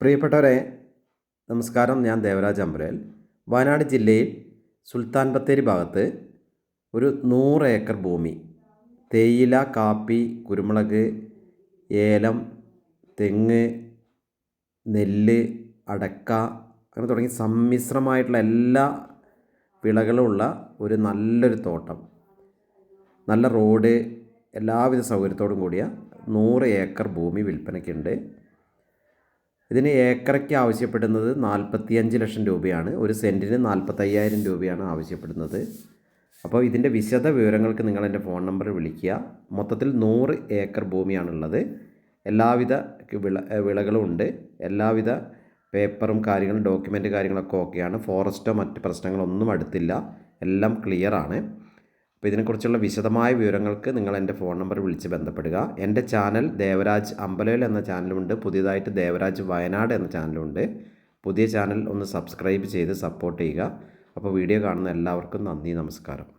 പ്രിയപ്പെട്ടവരെ നമസ്കാരം. ഞാൻ ദേവരാജ് അമ്പരേൽ. വയനാട് ജില്ലയിൽ സുൽത്താൻ ബത്തേരി ഭാഗത്ത് ഒരു നൂറ് ഏക്കർ ഭൂമി തേയില കാപ്പി കുരുമുളക് ഏലം തെങ്ങ് നെല്ല് അടക്ക അങ്ങനെ തുടങ്ങി സമ്മിശ്രമായിട്ടുള്ള എല്ലാ വിളകളുമുള്ള ഒരു നല്ലൊരു തോട്ടം. നല്ല റോഡ് എല്ലാവിധ സൗകര്യത്തോടും കൂടിയ നൂറ് ഏക്കർ ഭൂമി വിൽപ്പനയ്ക്കുണ്ട്. ഇതിന് ഏക്കറയ്ക്ക് ആവശ്യപ്പെടുന്നത് നാൽപ്പത്തിയഞ്ച് ലക്ഷം രൂപയാണ്. ഒരു സെന്റിന് നാൽപ്പത്തയ്യായിരം രൂപയാണ് ആവശ്യപ്പെടുന്നത്. അപ്പോൾ ഇതിന്റെ വിശദ വിവരങ്ങൾക്ക് നിങ്ങൾ എന്റെ ഫോൺ നമ്പർ വിളിക്കുക. മൊത്തത്തിൽ നൂറ് ഏക്കർ ഭൂമിയാണുള്ളത്. എല്ലാവിധ വിള വിളകളും ഉണ്ട്. എല്ലാവിധ പേപ്പറും കാര്യങ്ങളും ഡോക്യുമെന്റ് കാര്യങ്ങളൊക്കെ ഓക്കെയാണ്. ഫോറസ്റ്റോ മറ്റ് പ്രശ്നങ്ങളൊന്നും അടുത്തില്ല. എല്ലാം ക്ലിയറാണ്. അപ്പോൾ ഇതിനെക്കുറിച്ചുള്ള വിശദമായ വിവരങ്ങൾക്ക് നിങ്ങൾ എന്റെ ഫോൺ നമ്പർ വിളിച്ച് ബന്ധപ്പെടുക. എന്റെ ചാനൽ ദേവരാജ് അമ്പലയിൽ എന്ന ചാനലുമുണ്ട് പുതിയതായിട്ട് ദേവരാജ് വയനാട് എന്ന ചാനലുണ്ട്. പുതിയ ചാനൽ ഒന്ന് സബ്സ്ക്രൈബ് ചെയ്ത് സപ്പോർട്ട് ചെയ്യുക. അപ്പോൾ വീഡിയോ കാണുന്ന എല്ലാവർക്കും നന്ദി നമസ്കാരം.